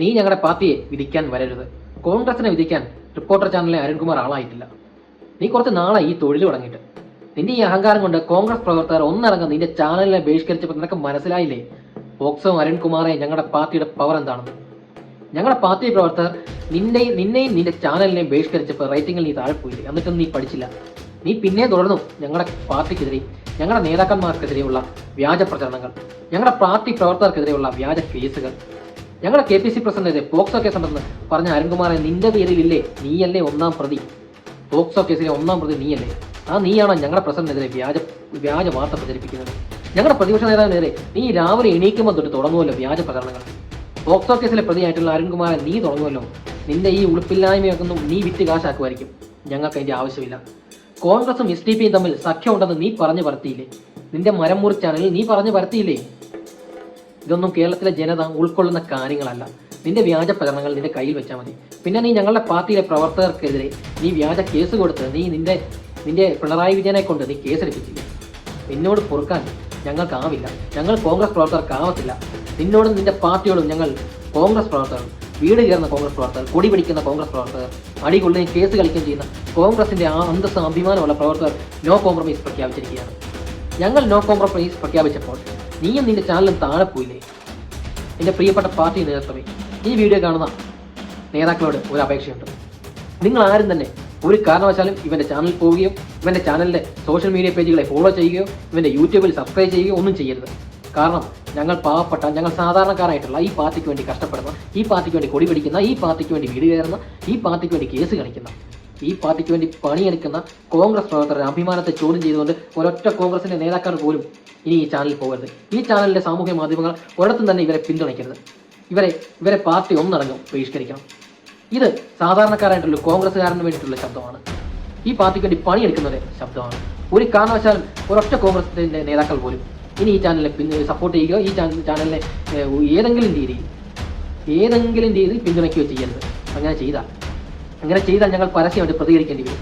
നീ ഞങ്ങളുടെ പാർട്ടിയെ വിധിക്കാൻ വരരുത്. കോൺഗ്രസിനെ വിധിക്കാൻ റിപ്പോർട്ടർ ചാനലിലെ അരുൺകുമാർ ആളായിട്ടില്ല. നീ കുറച്ച് നാളായി ഈ തൊഴിൽ തുടങ്ങിയിട്ട്. നിന്റെ ഈ അഹങ്കാരം കൊണ്ട് കോൺഗ്രസ് പ്രവർത്തകർ ഒന്നടങ്കം നിന്റെ ചാനലിനെ ബഹിഷ്കരിച്ചപ്പോൾ നിനക്ക് മനസ്സിലായില്ലേ? ഫോക്സോ അരുൺകുമാറെ ഞങ്ങളുടെ പാർട്ടിയുടെ പവർ എന്താണെന്ന്? ഞങ്ങളുടെ പാർട്ടി പ്രവർത്തകർ നിന്നെ നിന്നെയും നിന്റെ ചാനലിനെയും ബഹിഷ്കരിച്ചപ്പോൾ റേറ്റിംഗിൽ നീ താഴെ പോയില്ലേ? എന്നിട്ടും നീ പഠിച്ചില്ല. നീ പിന്നെ തുടർന്നു ഞങ്ങളുടെ പാർട്ടിക്കെതിരെയും ഞങ്ങളുടെ നേതാക്കന്മാർക്കെതിരെയുള്ള വ്യാജ പ്രചരണങ്ങൾ ഞങ്ങളുടെ പാർട്ടി പ്രവർത്തകർക്കെതിരെയുള്ള വ്യാജ കേസുകൾ ഞങ്ങളുടെ K P C president POCSO case ഉണ്ടെന്ന് പറഞ്ഞ അരുൺകുമാറെ നിന്റെ പേരിലില്ലേ? നീയല്ലേ ഒന്നാം പ്രതി? പോക്സോ കേസിലെ ഒന്നാം പ്രതി നീയല്ലേ? ആ നീയാണോ ഞങ്ങളുടെ പ്രസിഡന്റിനെതിരെ വ്യാജ വ്യാജ വാർത്ത പ്രചരിപ്പിക്കുന്നത്? ഞങ്ങളുടെ പ്രതിപക്ഷ നേതാവിനെതിരെ നീ രാവിലെ എണീക്കുമ്പോൾ തൊട്ട് തുടങ്ങുമല്ലോ വ്യാജ പ്രചരണങ്ങൾ. പോക്സോ കേസിലെ പ്രതിയായിട്ടുള്ള അരുൺകുമാറെ നീ തുടങ്ങുമല്ലോ നിന്റെ ഈ ഉളുപ്പില്ലായ്മയൊന്നും നീ വിറ്റ് കാശാക്കുമായിരിക്കും. ഞങ്ങൾക്ക് അതിന്റെ ആവശ്യമില്ല. കോൺഗ്രസും എസ് ഡി പിയും തമ്മിൽ സഖ്യമുണ്ടെന്ന് നീ പറഞ്ഞു പരത്തിയില്ലേ? നിന്റെ മരം മുറിച്ചാണെങ്കിൽ നീ പറഞ്ഞു പരത്തിയില്ലേ? ഇതൊന്നും കേരളത്തിലെ ജനത ഉൾക്കൊള്ളുന്ന കാര്യങ്ങളല്ല. നിന്റെ വ്യാജ പ്രകടനങ്ങൾ നിന്റെ കയ്യിൽ വെച്ചാൽ മതി. പിന്നെ നീ ഞങ്ങളുടെ പാർട്ടിയിലെ പ്രവർത്തകർക്കെതിരെ നീ വ്യാജ കേസ് കൊടുത്ത് നീ നിന്റെ നിന്റെ പിണറായി വിജയനെ കൊണ്ട് നീ കേസെടുപ്പിച്ചില്ല. നിന്നോട് പൊറുക്കാൻ ഞങ്ങൾക്കാവില്ല. ഞങ്ങൾ കോൺഗ്രസ് പ്രവർത്തകർക്കാവത്തില്ല. നിന്നോടും നിന്റെ പാർട്ടിയോടും ഞങ്ങൾ കോൺഗ്രസ് പ്രവർത്തകർ വീട് കയറുന്ന കോൺഗ്രസ് പ്രവർത്തകർ കൊടി പിടിക്കുന്ന കോൺഗ്രസ് പ്രവർത്തകർ അടി കൊള്ളുകയും കേസ് കളിക്കുകയും ചെയ്യുന്ന കോൺഗ്രസിന്റെ ആ അന്തസ്സ അഭിമാനമുള്ള പ്രവർത്തകർ നോ കോംപ്രമൈസ് പ്രഖ്യാപിച്ചിരിക്കുകയാണ്. ഞങ്ങൾ നോ കോംപ്രമൈസ് പ്രഖ്യാപിച്ചപ്പോൾ നീയും നിന്റെ ചാനലും താഴെ പോയില്ലേ? എന്റെ പ്രിയപ്പെട്ട പാർട്ടി നേതൃത്വമേ ഈ വീഡിയോ കാണുന്ന നേതാക്കളോട് ഒരു അപേക്ഷയുണ്ട്. നിങ്ങൾ ആരും തന്നെ ഒരു കാരണവശാലും ഇവന്റെ ചാനൽ പോവുകയോ ഇവന്റെ ചാനലിന്റെ സോഷ്യൽ മീഡിയ പേജുകളെ ഫോളോ ചെയ്യുകയോ ഇവന്റെ യൂട്യൂബിൽ സബ്സ്ക്രൈബ് ചെയ്യുകയോ ഒന്നും ചെയ്യരുത്. കാരണം ഞങ്ങൾ പാവപ്പെട്ട ഞങ്ങൾ സാധാരണക്കാരായിട്ടുള്ള ഈ പാർട്ടിക്ക് വേണ്ടി കഷ്ടപ്പെടുന്ന ഈ പാർട്ടിക്ക് വേണ്ടി കൊടി പിടിക്കുന്ന ഈ പാർട്ടിക്ക് വേണ്ടി വീട് കയറുന്ന ഈ പാർട്ടിക്ക് വേണ്ടി കേസ് കളിക്കുന്ന ഈ പാർട്ടിക്ക് വേണ്ടി പണിയെടുക്കുന്ന കോൺഗ്രസ് പ്രവർത്തകരുടെ അഭിമാനത്തെ ചോദ്യം ചെയ്തുകൊണ്ട് ഒരൊറ്റ കോൺഗ്രസിന്റെ നേതാക്കൾ പോലും ഇനി ഈ ചാനലിൽ പോകരുത്. ഈ ചാനലിലെ സാമൂഹ്യ മാധ്യമങ്ങൾ ഒരിടത്തും തന്നെ ഇവരെ പിന്തുണയ്ക്കരുത്. ഇവരെ ഇവരെ പാർട്ടി ഒന്നടങ്കം ബഹിഷ്കരിക്കണം. ഇത് സാധാരണക്കാരായിട്ടുള്ള കോൺഗ്രസ്സുകാരന് വേണ്ടിയിട്ടുള്ള ശബ്ദമാണ്. ഈ പാർട്ടിക്ക് വേണ്ടി പണിയെടുക്കുന്നവരെ ശബ്ദമാണ്. ഒരു കാരണവശാലും ഒരൊറ്റ കോൺഗ്രസിന്റെ നേതാക്കൾ പോലും ഇനി ഈ ചാനലിനെ പിന്നെ സപ്പോർട്ട് ചെയ്യുകയോ ഈ ചാനലിനെ ഏതെങ്കിലും രീതിയിൽ ഏതെങ്കിലും രീതിയിൽ പിന്തുണയ്ക്കുകയോ ചെയ്യരുത്. അങ്ങനെ ചെയ്താൽ അങ്ങനെ ചെയ്താൽ ഞങ്ങൾ പരസ്യമായിട്ട് പ്രതികരിക്കേണ്ടി വരും.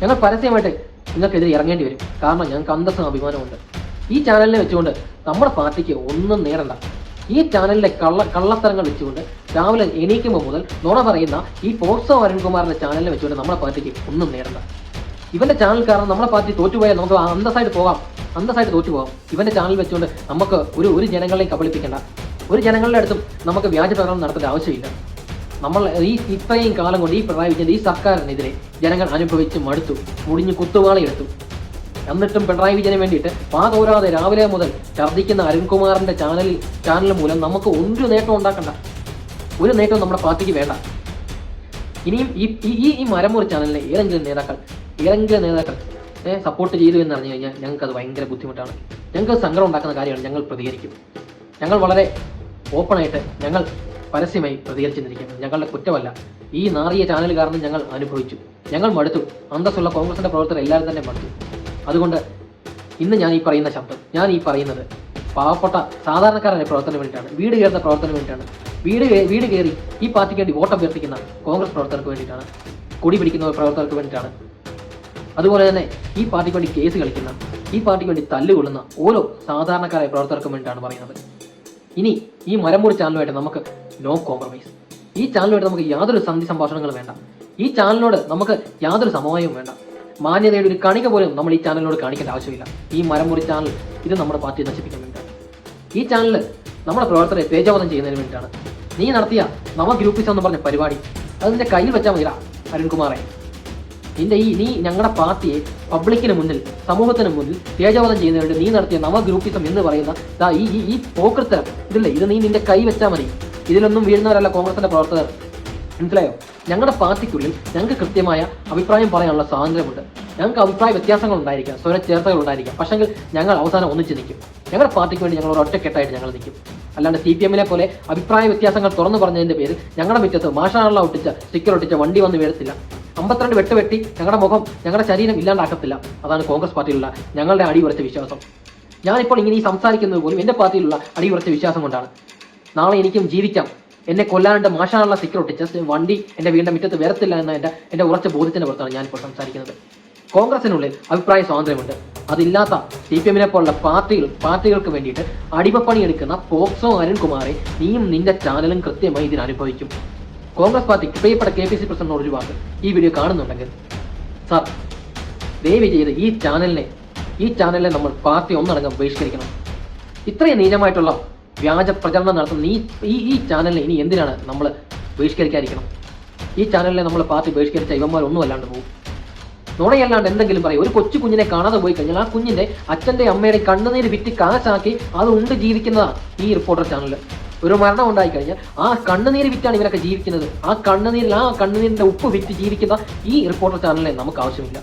ഞങ്ങൾ പരസ്യമായിട്ട് നിങ്ങൾക്കെതിരെ ഇറങ്ങേണ്ടി വരും. കാരണം ഞങ്ങൾക്ക് അന്തസ്സും അഭിമാനമുണ്ട് ഈ ചാനലിനെ വെച്ചുകൊണ്ട് നമ്മുടെ പാർട്ടിക്ക് ഒന്നും നേടണ്ട ഈ ചാനലിലെ കള്ള കള്ളത്തരങ്ങൾ വെച്ചുകൊണ്ട് രാവിലെ എണീക്കുമ്പോൾ മുതൽ നുണ പറയുന്ന ഈ പോക്സോ അരുൺകുമാറിന്റെ ചാനലിനെ വെച്ചുകൊണ്ട് നമ്മുടെ പാർട്ടിക്ക് ഒന്നും നേടണ്ട ഇവന്റെ ചാനൽ കാരണം നമ്മുടെ പാർട്ടി തോറ്റുപോയാൽ നമുക്ക് അന്തസ്സായിട്ട് പോകാം. അന്തസ്സായിട്ട് തോറ്റുപോകാം. ഇവന്റെ ചാനൽ വെച്ചുകൊണ്ട് നമുക്ക് ഒരു ഒരു ജനങ്ങളെയും കബളിപ്പിക്കേണ്ട. ഒരു ജനങ്ങളുടെ അടുത്തും നമുക്ക് വ്യാജ പ്രകടനം നടത്തേണ്ട ആവശ്യമില്ല. നമ്മൾ ഈ ഇത്രയും കാലം കൊണ്ട് ഈ പിണറായി ഈ സർക്കാരിനെതിരെ ജനങ്ങൾ അനുഭവിച്ച് മടുത്തു മുടിഞ്ഞ് കുത്തുവാളയെടുത്തു എന്നിട്ടും പിണറായി വിജയന് വേണ്ടിയിട്ട് പാതോരാതെ രാവിലെ മുതൽ ഛർദ്ദിക്കുന്ന അരുൺകുമാറിന്റെ ചാനലിൽ ചാനൽ മൂലം നമുക്ക് ഒരു നേട്ടം ഉണ്ടാക്കണ്ട. ഒരു നേട്ടവും നമ്മുടെ പാർട്ടിക്ക് വേണ്ട. ഇനിയും ഈ ഈ- ഈ ഈ മരമുറി ചാനലിലെ ഏതെങ്കിലും നേതാക്കൾ ഏതെങ്കിലും നേതാക്കൾ സപ്പോർട്ട് ചെയ്തു എന്ന് അറിഞ്ഞു കഴിഞ്ഞാൽ ഞങ്ങൾക്ക് അത് ഭയങ്കര ബുദ്ധിമുട്ടാണ്. ഞങ്ങൾക്ക് സങ്കടം ഉണ്ടാക്കുന്ന കാര്യമാണ് ഞങ്ങൾ പ്രതികരിക്കും. ഞങ്ങൾ വളരെ ഓപ്പണായിട്ട് ഞങ്ങൾ പരസ്യമായി പ്രതികരിച്ചിരിക്കുന്നത് ഞങ്ങളുടെ കുറ്റമല്ല. ഈ നാറിയ ചാനൽ കാരണം ഞങ്ങൾ അനുഭവിച്ചു. ഞങ്ങൾ മടുത്തു. അന്തസ്സുള്ള കോൺഗ്രസിന്റെ പ്രവർത്തകർ എല്ലാവരും തന്നെ മടുത്തു. അതുകൊണ്ട് ഇന്ന് ഞാൻ ഈ പറയുന്ന ശബ്ദം ഞാൻ ഈ പറയുന്നത് പാവപ്പെട്ട സാധാരണക്കാരന്റെ പ്രവർത്തനം വേണ്ടിയിട്ടാണ്. വീട് കയറുന്ന പ്രവർത്തനം വേണ്ടിയിട്ടാണ്. വീട് വീട് കയറി ഈ പാർട്ടിക്ക് വേണ്ടി വോട്ട് അഭ്യർത്ഥിക്കുന്ന കോൺഗ്രസ് പ്രവർത്തകർക്ക് വേണ്ടിയിട്ടാണ്. കൊടി പിടിക്കുന്ന പ്രവർത്തകർക്ക് വേണ്ടിയിട്ടാണ്. അതുപോലെ തന്നെ ഈ പാർട്ടിക്ക് വേണ്ടി കേസ് കളിക്കുന്ന ഈ പാർട്ടിക്ക് വേണ്ടി തല്ലുകൊള്ളുന്ന ഓരോ സാധാരണക്കാരായ പ്രവർത്തകർക്കും വേണ്ടിയിട്ടാണ് പറയുന്നത്. ഇനി ഈ മരമുറി ചാനലുമായിട്ട് നമുക്ക് നോ കോംപ്രമൈസ് ഈ ചാനലുമായിട്ട് നമുക്ക് യാതൊരു സന്ധി സംഭാഷണങ്ങളും വേണ്ട. ഈ ചാനലിനോട് നമുക്ക് യാതൊരു സമവായവും വേണ്ട. മാന്യതയുടെ ഒരു കണിക പോലും നമ്മൾ ഈ ചാനലിനോട് കാണിക്കേണ്ട ആവശ്യമില്ല. ഈ മരമുറി ചാനൽ ഇത് നമ്മുടെ പാർട്ടിയെ നശിപ്പിക്കാൻ വേണ്ടിയിട്ടാണ്. ഈ ചാനൽ നമ്മുടെ പ്രവർത്തകരെ തേജോവധം ചെയ്യുന്നതിന് വേണ്ടിയിട്ടാണ്. നീ നടത്തിയ നവ ഗ്രൂപ്പിസം എന്ന് പറഞ്ഞ പരിപാടി അതിന്റെ കയ്യിൽ വെച്ചാൽ മതിയാ അരുൺകുമാറെ. നിന്റെ ഈ നീ ഞങ്ങളുടെ പാർട്ടിയെ പബ്ലിക്കിന് മുന്നിൽ സമൂഹത്തിന് മുന്നിൽ തേജോവധം ചെയ്യുന്നതിന് നീ നടത്തിയ നവഗ്രൂപ്പിസം എന്ന് പറയുന്ന ദാ ഈ ഈ ഈ പോക്കൃത്തരം. ഇതില്ലേ? ഇത് നീ നിന്റെ കൈ വെച്ചാൽ മതി. ഇതിലൊന്നും വീഴുന്നവരല്ല കോൺഗ്രസിന്റെ പ്രവർത്തകർ. മനസ്സിലായോ? ഞങ്ങളുടെ പാർട്ടിക്കുള്ളിൽ ഞങ്ങൾക്ക് കൃത്യമായ അഭിപ്രായം പറയാനുള്ള സ്വാതന്ത്ര്യമുണ്ട്. ഞങ്ങൾക്ക് അഭിപ്രായ വ്യത്യാസങ്ങൾ ഉണ്ടായിരിക്കാം. സ്വര ചേർത്തകൾ ഉണ്ടായിരിക്കാം. പക്ഷെങ്കിൽ ഞങ്ങൾ അവസാനം ഒന്നിച്ച് നിൽക്കും. ഞങ്ങളുടെ പാർട്ടിക്ക് വേണ്ടി ഞങ്ങൾ ഒരു ഒറ്റക്കെട്ടായിട്ട് ഞങ്ങൾ നിൽക്കും. അല്ലാണ്ട് സി പി എമ്മിനെ പോലെ അഭിപ്രായ വ്യത്യാസങ്ങൾ തുറന്നു പറഞ്ഞതിന്റെ പേരിൽ ഞങ്ങളുടെ മുറ്റത്ത് മാഷാണല്ല ഒട്ടിച്ച സ്റ്റിക്കർ ഒട്ടിച്ച വണ്ടി വന്ന് വീഴത്തില്ല. അമ്പത്തിരണ്ട് വെട്ട് വെട്ടി ഞങ്ങളുടെ മുഖം ഞങ്ങളുടെ ശരീരം ഇല്ലാണ്ടാക്കത്തില്ല. അതാണ് കോൺഗ്രസ് പാർട്ടിയിലുള്ള ഞങ്ങളുടെ അടിയുറച്ച വിശ്വാസം. ഞാനിപ്പോൾ ഇങ്ങനെ ഈ സംസാരിക്കുന്നത് പോലും എന്റെ പാർട്ടിയിലുള്ള അടിയുറച്ച വിശ്വാസം കൊണ്ടാണ്. നാളെ എനിക്കും ജീവിക്കാം. എന്നെ കൊല്ലാണ്ട് മാഷാനുള്ള സിക്യൂരിറ്റി ജസ്റ്റ് വണ്ടി എന്റെ വീടിന്റെ മുറ്റത്ത് വരത്തില്ല എന്ന എന്റെ എന്റെ ഉറച്ച ബോധ്യത്തിന്റെ പുറത്താണ് ഞാനിപ്പോൾ സംസാരിക്കുന്നത്. കോൺഗ്രസിനുള്ളിൽ അഭിപ്രായ സ്വാതന്ത്ര്യമുണ്ട്. അതില്ലാത്ത സി പി എമ്മിനെ പോലുള്ള പാർട്ടികൾ പാർട്ടികൾക്ക് വേണ്ടിയിട്ട് അടിമപ്പണി എടുക്കുന്ന പോക്സോ അരുൺകുമാറെ നീയും നിന്റെ ചാനലും കൃത്യമായി ഇതിന് അനുഭവിക്കും. കോൺഗ്രസ് പാർട്ടി പ്രിയപ്പെട്ട കെ പി സി പ്രസിഡന്റിനോട് ഒരു വാക്ക്. ഈ വീഡിയോ കാണുന്നുണ്ടെങ്കിൽ സാർ ദയവ് ചെയ്ത് ഈ ചാനലിനെ ഈ ചാനലിനെ നമ്മൾ പാർട്ടി ഒന്നടങ്കം ബഹിഷ്കരിക്കണം. ഇത്രയും നീചമായിട്ടുള്ള വ്യാജ പ്രചരണം നടത്തുന്ന ഈ ഈ ഈ ചാനലിനെ ഇനി എന്തിനാണ് നമ്മൾ ബഹിഷ്കരിക്കാതിരിക്കണം? ഈ ചാനലിനെ നമ്മൾ പാർട്ടി ബഹിഷ്കരിച്ച ഇവന്മാരൊന്നും അല്ലാണ്ട് പോകും നുണയല്ലാണ്ട് എന്തെങ്കിലും പറയും. ഒരു കൊച്ചു കുഞ്ഞിനെ കാണാതെ പോയി കഴിഞ്ഞാൽ ആ കുഞ്ഞിന്റെ അച്ഛന്റെ അമ്മയുടെ കണ്ണുനീര് വിറ്റ് കാശാക്കി അത് ഉണ്ട് ജീവിക്കുന്നതാണ് ഈ റിപ്പോർട്ടർ ചാനൽ ഒരു മരണം ഉണ്ടായി കഴിഞ്ഞാൽ ആ കണ്ണുനീര് വിറ്റാണ് ഇവരൊക്കെ ജീവിക്കുന്നത്. ആ കണ്ണുനീരിൽ ആ കണ്ണുനീരിന്റെ ഉപ്പ് വിറ്റ് ജീവിക്കുന്ന ഈ റിപ്പോർട്ടർ ചാനലിനെ നമുക്ക് ആവശ്യമില്ല.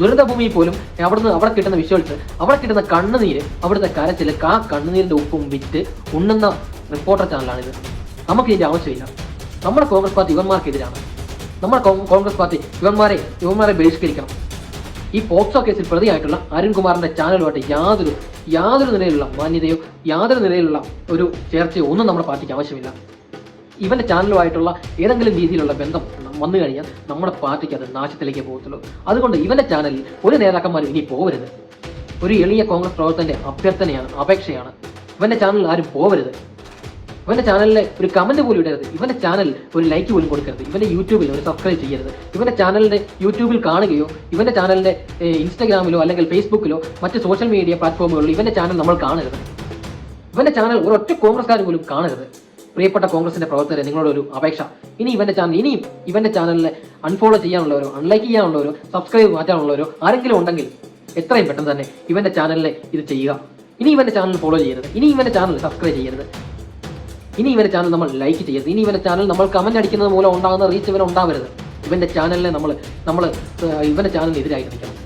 ദുരന്തഭൂമിയിൽ പോലും അവിടുന്ന് അവിടെ കിട്ടുന്ന വിഷ്വൽസ് അവിടെ കിട്ടുന്ന കണ്ണുനീര് അവിടുത്തെ കരച്ചിൽ ആ കണ്ണുനീരിന്റെ ഉപ്പും വിറ്റ് ഉണ്ണുന്ന റിപ്പോർട്ടർ ചാനലാണിത്. നമുക്ക് ഇതിന്റെ ആവശ്യമില്ല. നമ്മുടെ കോൺഗ്രസ് പാർട്ടി ഇവന്മാർക്കെതിരാണ് നമ്മുടെ കോൺഗ്രസ് പാർട്ടി ഇവന്മാരെ ഇവന്മാരെ ബഹിഷ്കരിക്കണം. ഈ പോക്സോ കേസിൽ പ്രതിയായിട്ടുള്ള അരുൺകുമാറിന്റെ ചാനലുമായിട്ട് യാതൊരു യാതൊരു നിലയിലുള്ള മാന്യതയോ യാതൊരു നിലയിലുള്ള ഒരു ചേർച്ചയോ ഒന്നും നമ്മുടെ പാർട്ടിക്ക് ആവശ്യമില്ല. ഇവന്റെ ചാനലുമായിട്ടുള്ള ഏതെങ്കിലും രീതിയിലുള്ള ബന്ധം വന്നു കഴിഞ്ഞാൽ നമ്മുടെ പാർട്ടിക്ക് അത് നാശത്തിലേക്ക് പോകത്തുള്ളൂ. അതുകൊണ്ട് ഇവന്റെ ചാനലിൽ ഒരു നേതാക്കന്മാരും ഇനി പോകരുത്. ഒരു എളിയ കോൺഗ്രസ് പ്രവർത്തകന്റെ അഭ്യർത്ഥനയാണ് അപേക്ഷയാണ്. ഇവന്റെ ചാനലിൽ ആരും പോകരുത്. ഇവന്റെ ചാനലിൽ ഒരു കമന്റ് പോലും ഇടരുത് ഇവന്റെ ചാനൽ ഒരു ലൈക്ക് പോലും കൊടുക്കരുത് ഇവന്റെ യൂട്യൂബിൽ ഒരു സബ്സ്ക്രൈബ് ചെയ്യരുത് ഇവന്റെ ചാനലിന്റെ യൂട്യൂബിൽ കാണുകയോ ഇവന്റെ ചാനലിന്റെ ഇൻസ്റ്റാഗ്രാമിലോ അല്ലെങ്കിൽ ഫേസ്ബുക്കിലോ മറ്റ് സോഷ്യൽ മീഡിയ പ്ലാറ്റ്ഫോമുകളിലോ ഇവന്റെ ചാനൽ നമ്മൾ കാണരുത് ഇവന്റെ ചാനൽ ഒരൊറ്റ കോൺഗ്രസ്കാർ പോലും കാണരുത് പ്രിയപ്പെട്ട കോൺഗ്രസിന്റെ പ്രവർത്തകരെ നിങ്ങളുടെ ഒരു അപേക്ഷ ഇനി ഇവന്റെ ചാനൽ ഇനിയും ഇവന്റെ ചാനലിനെ അൺഫോളോ ചെയ്യാനുള്ളവരോ അൺലൈക്ക് ചെയ്യാനുള്ളവരോ സബ്സ്ക്രൈബ് മാറ്റാനുള്ളവരോ ആരെങ്കിലും ഉണ്ടെങ്കിൽ എത്രയും പെട്ടെന്ന് തന്നെ ഇവന്റെ ചാനലിനെ ഇത് ചെയ്യുക ഇനി ഇവന്റെ ചാനൽ ഫോളോ ചെയ്യരുത് ഇനി ഇവന്റെ ചാനൽ സബ്സ്ക്രൈബ് ചെയ്യരുത് ഇനി ഇവരെ ചാനൽ നമ്മൾ ലൈക്ക് ചെയ്യരുത്. ഇനി ഇവരെ ചാനൽ നമ്മൾ കമന്റ് അടിക്കുന്നത് മൂലം ഉണ്ടാകുന്ന റീച്ച് ഇവന് ഉണ്ടാവരുത്. ഇവന്റെ ചാനലിനെ നമ്മൾ നമ്മൾ ഇവന്റെ ചാനലിന് എതിരായിട്ട് നിൽക്കണം.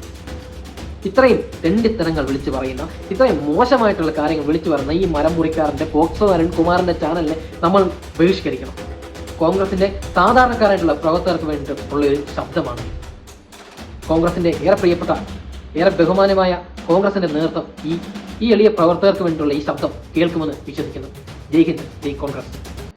ഇത്രയും തെണ്ടിത്തരങ്ങൾ വിളിച്ചു പറയുന്ന ഇത്രയും മോശമായിട്ടുള്ള കാര്യങ്ങൾ വിളിച്ചു പറയുന്ന ഈ മരം മുറിക്കാരന്റെ പോക്സോ അരുൺകുമാറിന്റെ ചാനലിനെ നമ്മൾ ബഹിഷ്കരിക്കണം. കോൺഗ്രസിന്റെ സാധാരണക്കാരായിട്ടുള്ള പ്രവർത്തകർക്ക് വേണ്ടിയിട്ട് ഉള്ള ഒരു ശബ്ദമാണ്. കോൺഗ്രസിന്റെ ഏറെ പ്രിയപ്പെട്ട ഏറെ ബഹുമാനമായ കോൺഗ്രസിന്റെ നേതൃത്വം ഈ ഈ എളിയ പ്രവർത്തകർക്ക് വേണ്ടിയിട്ടുള്ള ഈ ശബ്ദം കേൾക്കുമെന്ന് വിശ്വസിക്കുന്നു. Jake, Jake Conrad.